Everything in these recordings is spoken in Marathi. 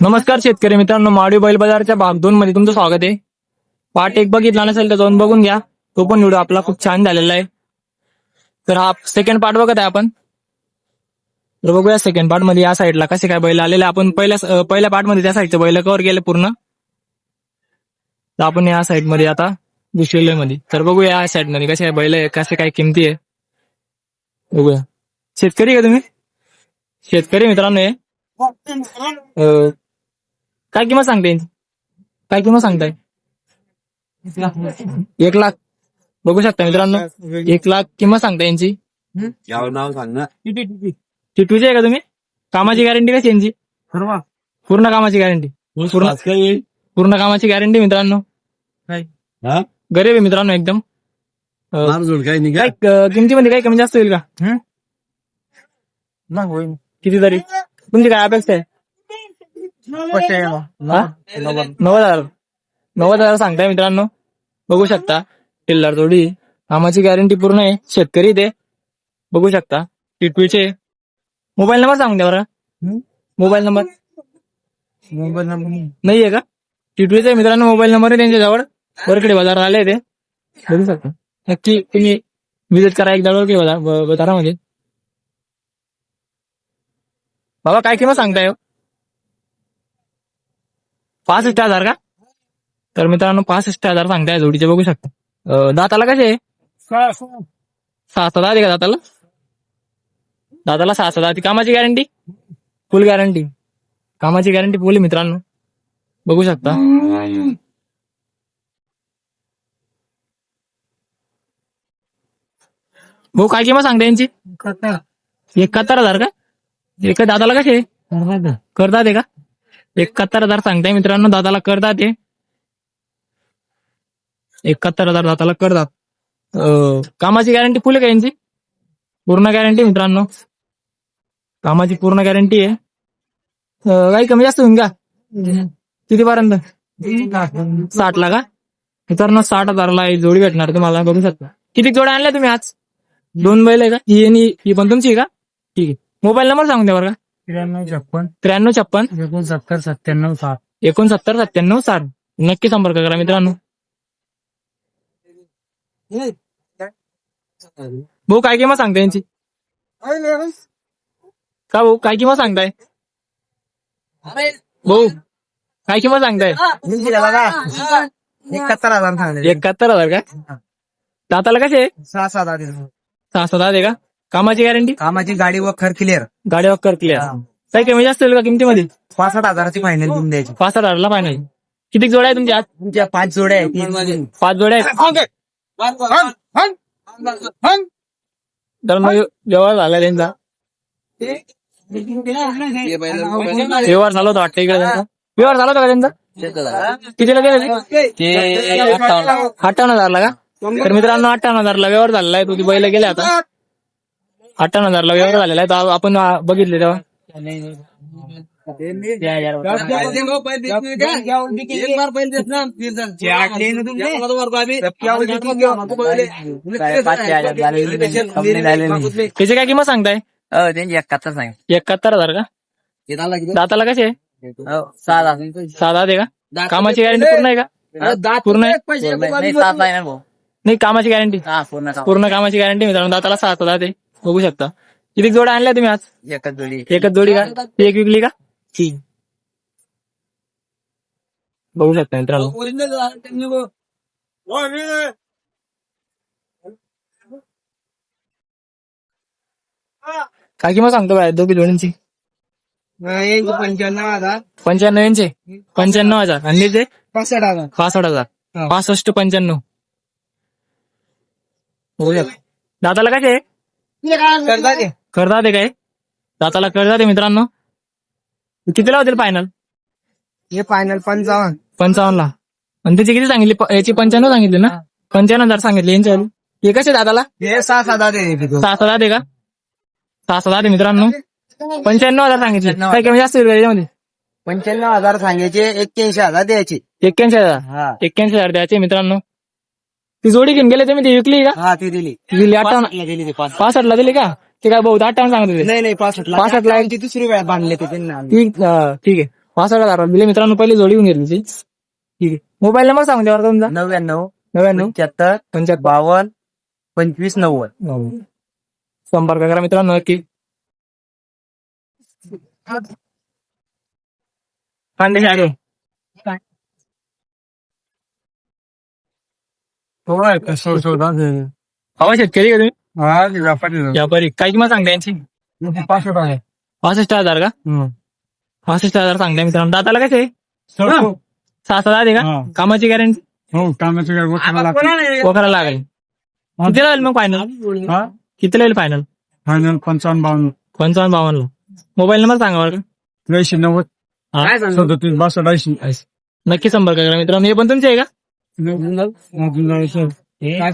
नमस्कार शेतकरी मित्रांनो माडी बैल बाजारच्या भाग दोन मध्ये तुमचं स्वागत आहे. पार्ट एक बघितला नसेल तर जाऊन बघून घ्या. तो पण व्हिडिओ आपला खूप छान झालेला आहे. तर हा सेकंड पार्ट बघत आहे आपण. तर बघूया सेकंड पार्टमध्ये या साईडला कसे काय बैल आलेले. आपण पहिल्या पहिल्या पार्टमध्ये त्या साईडचे बैल कव्हर केले पूर्ण. तर आपण या साईडमध्ये आता दुसऱ्या मध्ये. तर बघूया या साईडमध्ये कसे काय बैल आहे कसे काय किमती आहे. बघूया. शेतकरी का तुम्ही? शेतकरी मित्रांनो आहे अं, काय किंमत सांगते? यांची? काय किंमत सांगताय? एक लाख. बघू शकता मित्रांनो. एक लाख किंमत सांगता यांची. यावर नाव सांग ना. टिटूची आहे का तुम्ही? कामाची गॅरंटी कशी यांची? पूर्ण कामाची गॅरंटी. पूर्ण पूर्ण कामाची गॅरंटी मित्रांनो. हा? गरीब आहे मित्रांनो एकदम. अं, काही नाही काय अं, किमतीमध्ये काही कमी जास्त होईल का? किती तरी तुमची काय अपेक्षा आहे? हा? नव्वद हजार नव्वद हजार सांगताय मित्रांनो. बघू शकता. टिल्लर थोडी कामाची गॅरंटी पूर्ण आहे. शेतकरी ते बघू शकता. टिटवीचे. मोबाईल नंबर सांगून द्या बरं. Mobile number. मोबाईल नंबर नाहीये का? टिटवीचे मित्रांनो. मोबाईल नंबर आहे त्यांच्याजवळ वरकडे बाजारात आले ते बघू शकता. नक्की तुम्ही विजिट करा एकदा. वरकडे बाजार बाजारामध्ये. बाबा काय किंमत सांगताय हो? पासष्ट हजार का? तर मित्रांनो पासष्ट हजार सांगताय जोडीचे बघू शकता. दाताला कसे सहा सात आहे का दाताला? दाताला सहा सात ती कामाची गॅरंटी फुल गॅरंटी कामाची गॅरंटी फुल मित्रांनो. बघू शकता. भाऊ काय किंमत सांगता यांची? एकाहत्तर हजार का? एका दादाला कसे करतात का? एकाहत्तर हजार सांगताय मित्रांनो दादाला करतात एकाहत्तर हजार दादाला करतात कामाची गॅरंटी फुल का यांची? पूर्ण गॅरंटी मित्रांनो. कामाची पूर्ण गॅरंटी आहे. काही कमी जास्त होईल का? कितीपर्यंत साठ ला का? मित्रांनो साठ हजारला ही जोडी भेटणार तुम्हाला बघू शकता. किती जोड्या आणल्या तुम्ही आज? दोन बैल आहे का? ही आणि ही पण तुमची का? ठीक आहे. मोबाईल नंबर सांगून द्या बरं का. त्र्याण्णव छप्पन. त्र्याण्णव छप्पन. एकोणसत्तर सत्त्याण्णव सात एकोणसत्तर सत्त्याण्णव साठ. नक्की संपर्क करा मित्रांनो. भाऊ काय किंमत सांगता यांची? का भाऊ काय किंमत सांगताय? भाऊ काय किंमत सांगताय? एकाहत्तर हजार एकाहत्तर हजार का? दाताला कसे? सहा सात आठ. सहा सात आहे का? कामाची गॅरंटी कामाची गाडी वखर क्लिअर गाडी वक्कर क्लिअर काही कमी जास्त होईल का किमतीमध्ये? पासष्ट हजाराची फायनल देऊन द्यायची. पाच सात हजारला फायनल किती जोड्या आहे तुमच्या? आज तुमच्या पाच जोड्या आहेत. तीन- पाच जोड्या आहेत. तर मग व्यवहार झाला त्यांचा. व्यवहार झाला होता वाटतं इकडे त्यांचा. व्यवहार झाला होता का त्यांचा? कितीला गेले ते? अठ्ठावन्न. हजारला का? तर मित्रांनो अठ्ठावन्न हजारला व्यवहार झालेला आहे. तुझी बैल गेले आता. अठ्ठावन्न हजारला व्यवहार झालेला आहे. तर आपण बघितले तेव्हा. त्याची काय किंमत सांगताय? त्यांची एकाहत्तर सांग एकाहत्तर हजार का? दाताला कसे आहे? सहा साधा आहे का? कामाची गॅरंटी पूर्ण आहे का? पूर्ण आहे? नाही कामाची गॅरंटी पूर्ण कामाची गॅरंटी मित्रांनो. दाताला सात हजार आहे. बघू शकता. किती जोड्या आणल्या तुम्ही आज? एकच जोडी. एकच जोडी का? एक विकली का? ठीक बघू शकता मित्रांनो. काय किंमत सांगतो बाय दोघी जोडींची. पंच्याण्णव हजार. पंच्याण्णव यांचे? पंच्याण्णव हजार. आणि ते पासष्ट हजार. पासष्ट हजार. पासष्ट पंच्याण्णव. बघू शकता. दाताला काय करतात करतात आहे काय? दाताला करतात आहे मित्रांनो. कितीला होतील फायनल हे फायनल पंचावन्न. पंचावन्नला. आणि त्याची किती सांगितली? प- याची पंच्याण्णव सांगितली ना? पंच्याण्णव हजार सांगितले यांच्या हे कसे दादाला हे सहा सात हजार सहा सात आहे का? सहा सात आहे मित्रांनो. पंच्याण्णव हजार सांगितले. काय कमी जास्त होईल का याच्यामध्ये? पंच्याण्णव हजार सांगायचे एक्क्याऐंशी हजार द्यायचे. एक्क्याऐंशी हजार. हा. एक्क्याऐंशी हजार द्यायचे मित्रांनो. ती जोडी घेऊन गेले तुम्ही ती विकली का? हा ती दिली. दिली अठ्ठावन्न दिली ती पाच. पासष्टला दिली का? ते काय बहुत अठ्ठावन्न सांगत होते. नाही नाही पासष्ट पासष्ट लाख. ती दुसरी वेळ बांधले ते त्यांना आम्ही. ठीक अं, ठीक आहे. पाच हजार दिले मित्रांनो पहिले जोडी घेऊन घेतली ती. ठीक आहे. मोबाईल नंबर सांगून द्या बरं तुमचा? नव्याण्णव नव्याण्णव. पंच्याहत्तर पंच्याहत्तर. बावन्न पंचवीस नव्वद. संपर्क करा मित्रांनो नक्की. खानदेश आहे हवा शेतकरी का तुम्ही? व्यापारी काय किंमत सांगता यांची? पासष्ट आहे. पासष्ट हजार का? पासष्ट हजार सांगताय मित्रांनो. दाताला कसे सहा सात आहे का? हा. कामाची गॅरंटी? हो वगैरे लागेल. किती लागेल मग फायनल हा? किती लागेल फायनल फायनल पंचावन्न बावन्न. पंचावन्न बावन्न. मोबाईल नंबर सांगा बरं का? त्र्याऐंशी नव्वद. हा? सदतीस बासष्ट ऐंशी. नक्की संपर्क करा मित्रांनो. हे पण तुमचे आहे का? काय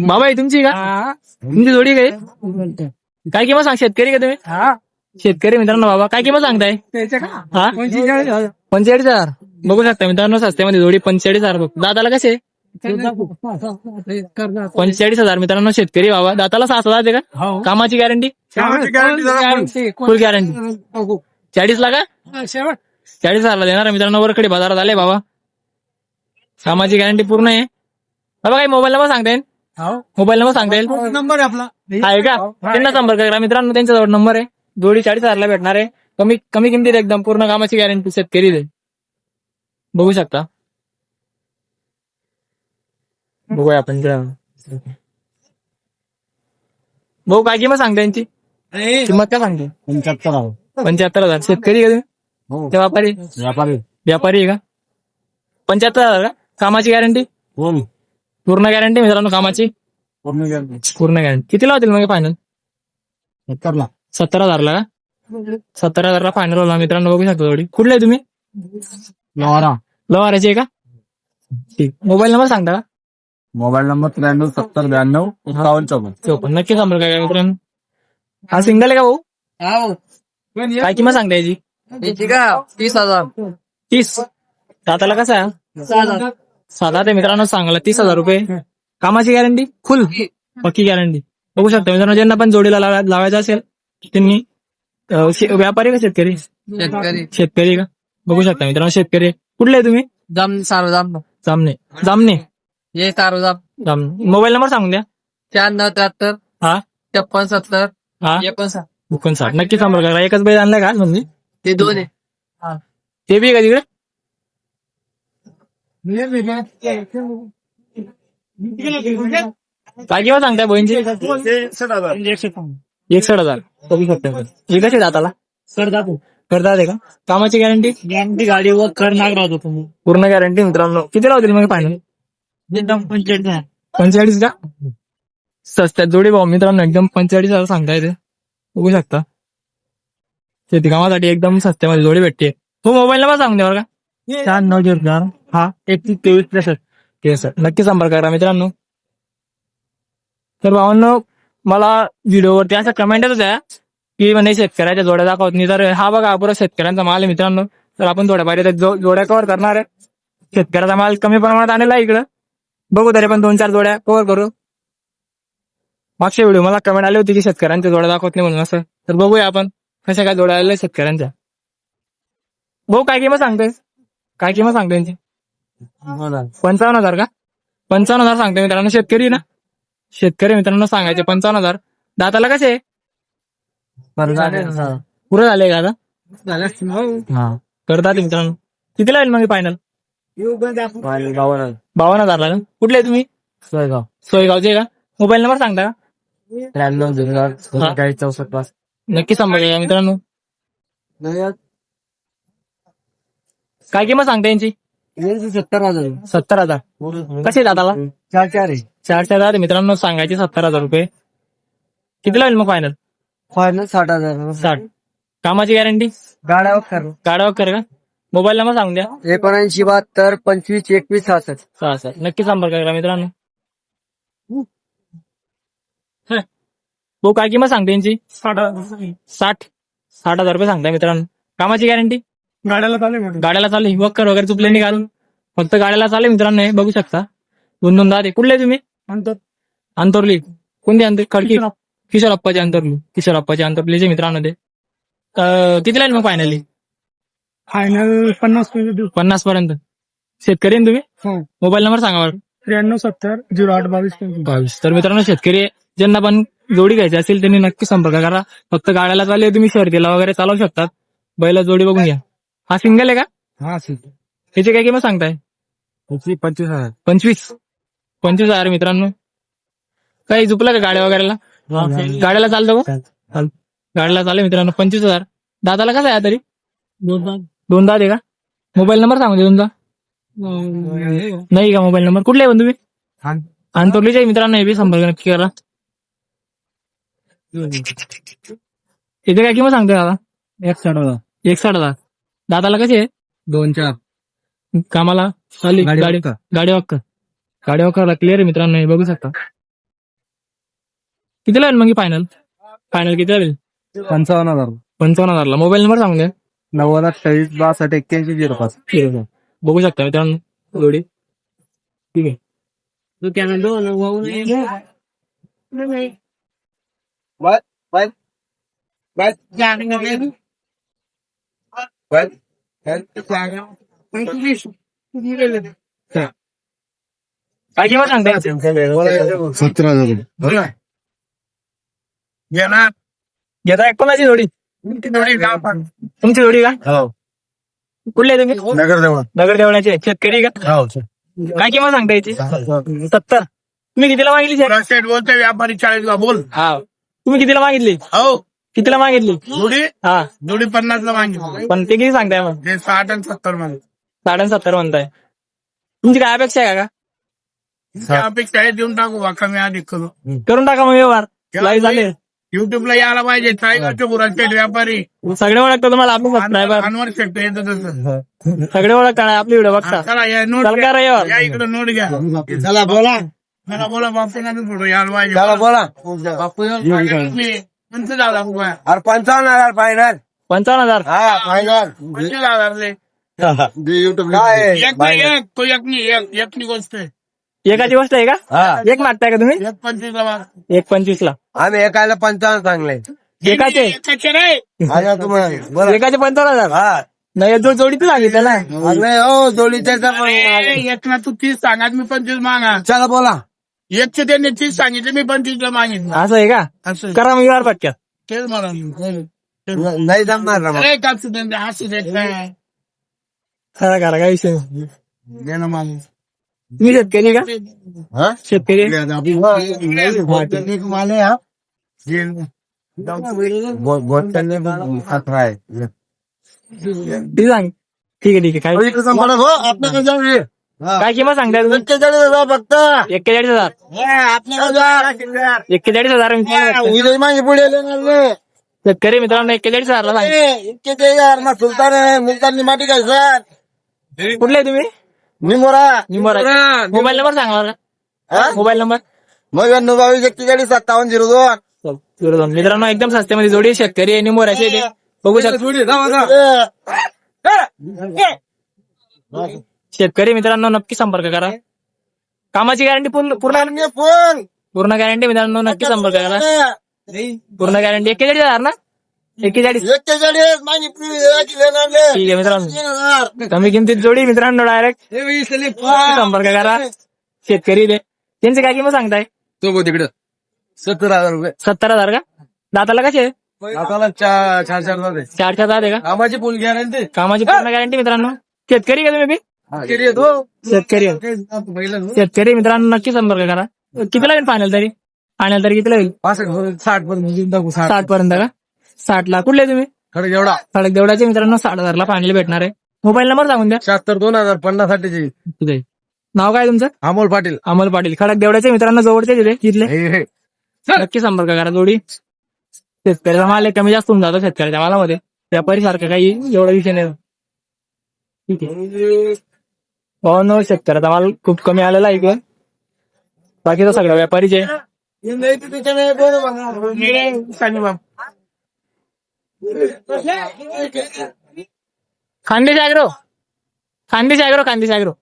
बाबा ही तुमची आहे का तुमची जोडी काय काय किंमत सांग शेतकरी का तुम्ही शेतकरी मित्रांनो बाबा काय किंमत सांगताय हा पंचेचाळीस हजार बघू शकता मित्रांनो सस्त्यामध्ये जोडी पंचेचाळीस हजार बघ. दादाला कसे पंचेचाळीस हजार मित्रांनो शेतकरी बाबा दाताला सहा हजार आहे का कामाची गॅरंटी फुल गॅरंटी चाळीस ला का चाळीस हजारला देणार आहे मित्रांनो वरकडे बाजारात आले बाबा कामाची गॅरंटी पूर्ण आहे. बाबा काही मोबाईल नंबर सांगता येईल? मोबाईल नंबर सांगता येईल? नंबर आहे आपला. आहे का? त्यांना संपर्क करा. मित्रांनो त्यांच्याजवळ नंबर आहे. जोडी चाळीस हजारला भेटणार आहे. कमी कमी किमतीत एकदम पूर्ण कामाची गॅरंटी शेतकरी दे बघू शकता. बघूया आपण भाऊ काय किंमत सांगता यांची किंमत काय सांगते पंच्याहत्तर पंच्याहत्तर हजार. शेतकरी का हो. ते व्यापारी? व्यापारी. व्यापारी आहे का? पंच्याहत्तर हजार का? कामाची गॅरंटी बोल पूर्ण गॅरंटी मित्रांनो कामाची? पूर्ण गॅरंटी पूर्ण गॅरंटी किती लावतील मग फायनल सत्तर हजारला का? सत्तर हजारला फायनल होला मित्रांनो बघू शकतो थोडी. कुठले तुम्ही? लोहारा. लवाराचे आहे का? ठीक. मोबाईल नंबर सांगता का? मोबाईल नंबर त्र्याण्णव सत्तर ब्याण्णव एकावन्न चौपन्न. चौपन्न. नक्की संपर्क करा मित्रांनो. हा सिंगल आहे का भाऊ? काय किंमत सांगता याची? तीस हजार. तीस. दाताला कसा आहे? साधा ते मित्रांनो सांगायला तीस हजार रुपये. कामाची गॅरंटी फुल पक्की गॅरंटी बघू शकता मित्रांनो ज्यांना पण जोडीला लावा- लावायचं असेल त्यांनी व्यापारी का शेतकरी? शेतकरी. शेतकरी का? बघू शकता मित्रांनो शेतकरी. कुठले आहे तुम्ही? जाम सारो जाम जामने. जामने? ये सारो जाम. जामने. मोबाईल नंबर सांगून द्या. शहाण्णव त्र्याहत्तर. हा. छप्पन सत्तर. हा. एकोणसाठ. एकोणसाठ. नक्की संपर्क करा. एकच बैल आणलाय का म्हणजे ते दोन आहे. ते बी का तिकडे? काय किंवा सांगताय बहिणची एकसठ हजार बघू शकता हे कसे दाताला करतात का? कामाची गॅरंटी गॅरंटी गाडीवर कर नाग राहतो तुम्ही पूर्ण गॅरंटी मित्रांनो. किती लावतील मग फायनल एकदम पंचेचाळीस पंचेचाळीस का? सस्त्यात जोडी भाऊ मित्रांनो एकदम पंचेचाळीस हजार सांगता येते. बघू शकता. शेती कामासाठी एकदम सस्त्यामध्ये जोडी भेटते. हो मोबाईल नंबर सांगून द्यावर का. चार नऊ झिरो चार हा एकतीस तेवीस त्रेसष्ट. त्रेसष्ट सर नक्की संपर्क करा मित्रांनो. तर भावांनो मला व्हिडिओवरती असं कमेंटच द्या की म्हणजे शेतकऱ्याच्या जोड्या दाखवत नाही. तर हा बघा पुरा शेतकऱ्यांचा माल आहे मित्रांनो. तर आपण थोड्याफार इथे जो- जोड्या कव्हर करणार आहे. शेतकऱ्याचा माल कमी प्रमाणात आलेला आहे इकडं. बघू तरी पण दोन चार जोड्या कव्हर करू. मागच्या व्हिडिओ मला कमेंट आली होती की शेतकऱ्यांच्या जोड्या दाखवत नाही म्हणून असं. तर बघूया आपण कशा काय जोड्या आलेल्या शेतकऱ्यांच्या. भाऊ काय किंमत सांगतोय काय किंमत सांगतोय यांची? पंचावन्न हजार का? पंचावन्न हजार सांगते मित्रांनो शेतकरी ना? शेतकरी मित्रांनो सांगायचे पंचावन्न हजार. दाताला कसे? पुरं झाले का आता? हा. करतात मित्रांनो. किती लागेल मग फायनल बावन्न हजारला का? कुठले आहे तुम्ही? सोयगाव. सोयगावचे का? मोबाईल नंबर सांगता का? त्र्याण्णव झिरो चाळीस चौसष्ट पाच. नक्की करा मित्रांनो. काय किंमत सांगता यांची? सत्तर हजार. सत्तर हजार. कसे दाताला चार चार आहे. चार चार हजार. मित्रांनो सांगायचे सत्तर हजार रुपये. किती लागेल मग फायनल फायनल साठ हजार. साठ. कामाची गॅरंटी गाड्या कर. गाडा कर का? मोबाईल नंबर सांगून द्या. एकोणऐंशी बहात्तर पंचवीस एकवीस सहासष्ट. सहा नक्की संपर्क करा मित्रांनो? हं. भाऊ काय किंमत सांगते यांची? साठ साठ. हजार रुपये सांगताय मित्रांनो. कामाची गॅरंटी गाड्याला चालेल गाड्याला चालेल वक्कर वगैरे चुपले निघालून फक्त गाड्याला चालेल मित्रांनो हे बघू शकता. दोन दोन दहा कुठले तुम्ही? अंतोरली. कोणती अंतर? खडकी. किशोर अप्पाचे अंतरली. किशोर अप्पाचे अंतरलीचे मित्रांनो ते. अं, कितीला आहे मग फायनली फायनल पन्नास पन्नास पर्यंत. शेतकरी आहे ना तुम्ही? हो. मोबाईल नंबर सांगा बरं. त्र्याण्णव सत्तर झिरो आठ बावीस बावीस. तर मित्रांनो शेतकरी ज्यांना पण जोडी घ्यायची असेल त्यांनी नक्की संपर्क करा. फक्त गाड्याला चालले तुम्ही शर्दीला वगैरे चालवू शकतात. बैला जोडी बघून घ्या. हा सिंगल आहे का? हा त्याची काय किंमत सांगताय? त्याची पंचवीस हजार. पंचवीस. पंचवीस हजार मित्रांनो. काही झुपलं का गाड्या वगैरेला? गाड्याला चालतं का? गाड्याला चालेल मित्रांनो. पंचवीस हजार. दादाला कसं आहे तरी दोन दाद आहे का? मोबाईल नंबर सांगू दे तुमचा. नाही का मोबाईल नंबर? कुठले आहे पण तुम्ही आहे मित्रांनो हे बी संपर्क नक्की करा. इथे काय किंमत सांगतोय दादा? एक साठ हजार. एक साठ हजार. दादाला कसे आहे? दोन चार कामाला? चालली गाडी गाडी वाक्का. गाडी वाक्का गाडी वाक्काला क्लिअर आहे मित्रांनो हे बघू शकता. कितीला आहे मग फायनल फायनल किती होईल पंचावन्न हजार. पंचावन्न हजारला. मोबाईल नंबर सांगून द्या. नव्वद अठ्ठावीस बासष्ट एक्क्याऐंशी झिरो पाच. बघू शकता मित्रांनो जोडी. ठीक आहे. काय हजार घेता कोणाची जोडी? तुमची जोडी का? हो. कुठले तुम्ही? नगर देवळा. नगर देवळाचे शेतकरी का? हो काय किंमत सांगता याची सत्तर. तुम्ही कितीला मागितली बोलतोय व्यापारी चाळीस बोल. हा. तुम्ही कितीला मागितली? हो. कितीला मागितली? जोडी हा. जोडी पन्नास ला मागितली. पण ते किती सांगताय मग? ते साठ आणि सत्तर मध्ये साठ आणि सत्तर म्हणताय. तुमची काय अपेक्षा आहे का त्यापेक्षा हे देऊन टाकू बा कमी अधिक करू. करून टाका मग व्यवहार. लाईव्ह झाले. युट्यूबला यायला पाहिजे. व्यापारी. सगळे ओळखता तुम्हाला आपले सबस्क्रायबर अनवर सेट येतं तसं. सगळे ओळखता आपली व्हिडिओ बघता. चला या नोट चल या इकडे नोट घ्या. चला बोला. मला बोला बापूला थोडं यायला पाहिजे. बोला. बापू पंचवीस हजार रुपये. अरे पंचावन्न हजार फायनल पंचावन्न हजार? हा फायनल पंचवीस हजार ले. युट्यूब काय एक नाही एक तो एक नाही एक एकनी गोष्ट आहे. एकाची गोष्ट आहे का? हा. एक मागताय का तुम्ही? एक पंचवीस. एक पंचवीस ला आम्ही एकाला पंचावन्न चांगले एकाचे? एकाचे तुम्हाला एकाचे पंचावन्न हजार? हा. नाही जो जोडी तू सांगितलं ना. नाही हो जोडीच्या ए, एक ना तू तीस सांगा मी पंचवीस मागा. चला बोला. एकशे त्यांनी तीस सांगितले मी पंचवीस ला मागितलं. असं आहे का? असं करा मग व्यवहार पटक्यात तेच मला नाही जमणार ना मग. अरे कापsu त्यांचे हसू देत काय करा करा काय विषय नाही. दे ना मला तुम्ही शेतकरी का? हा? शेतकरी? माले हा. बो- बोलताना पण खतरा आहे. ती सांग. ठीक आहे ठीक आहे काय इकडे संपला हो आपल्याकडे जाऊ ये. काय किंमत सांगताय तुम्ही? एक्केचाळीस हजार फक्त. एक्केचाळीस हजार. एक्केचाळीस हजार मित्रांनो. उद्या माझे पुढे येणार नाही. शेतकरी मित्रांनो एक्केचाळीस हजारला सांग. ए, एक्केचाळीस हजार ना सुलतान आहे मुलतानी माटी काय सर. कुठले आहे तुम्ही? निमोरा. निंबोरा मोबाईल नंबर सांगा मला. हा? Mobile number. नव्याण्णव बावीस एक्केचाळीस सत्तावन्न झिरो दोन. चल, zero दोन. मित्रांनो एकदम सस्त्यामध्ये जोडी आहे. शेतकरी आहे ते. बघू शकता. शेतकरी मित्रांनो नक्की संपर्क करा. कामाची गॅरंटी पूर्ण पूर्ण फोन. पूर्ण गॅरंटी मित्रांनो नक्की संपर्क करा. पूर्ण गॅरंटी हजार ना? माझी पुढे याची येणार नाही. ठीक आहे मित्रांनो. कमी किमतीत जोडी मित्रांनो डायरेक्ट संपर्क करा. शेतकरी ते त्यांचे काय किंमत सांगताय? तो तिकडं. सत्तर हजार रुपये. सत्तर हजार का? दाताला कसे? चार चार चार हजार चार चार का? कामाची फुल गॅरंटी कामाची पूर्ण गॅरंटी मित्रांनो. शेतकरी का तुम्ही? शेतकरी आहे. शेतकरी. मित्रांनो नक्की संपर्क करा. किती लागेल फायनल तरी? फायनल तरी किती लागेल? साठ पर्यंत साठ. साठ पर्यंत का? साठ ला कुठले तुम्ही? खडक एवढा. सडक देवडाचे मित्रांनो साठ हजारला फायनल भेटणार आहे. मोबाईल नंबर सांगून द्या. शहात्तर दोन हजार पन्नास साठीची. नाव काय तुमचं? अमोल पाटील. अमोल पाटील. खडक देवड्याचे मित्रांनो जवळचे तिथे तिथले. हे हे. नक्की संपर्क करा जोडी. शेतकऱ्याचा माल आहे, कमी जास्त होऊन जातो शेतकऱ्याच्या मालामध्ये. व्यापारी सारखं काही एवढा विषय नाही. ठीक आहे. भावांनो शेतकऱ्याचा माल खूप कमी आलेला आहे इकडं. बाकीचा सगळं व्यापारीचे बाप Khandesh agro Khandesh agro Khandesh agro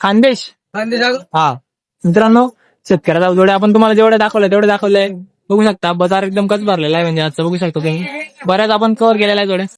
Khandesh. हा. मित्रांनो शेतकऱ्याचा जोड्या आपण तुम्हाला जेवढे दाखवले तेवढे दाखवले. बघू शकता बाजार एकदम कच भरलेला आहे म्हणजे आजचं बघू शकतो तुम्ही. बऱ्याच आपण कव्हर केलेला आहे थोड्या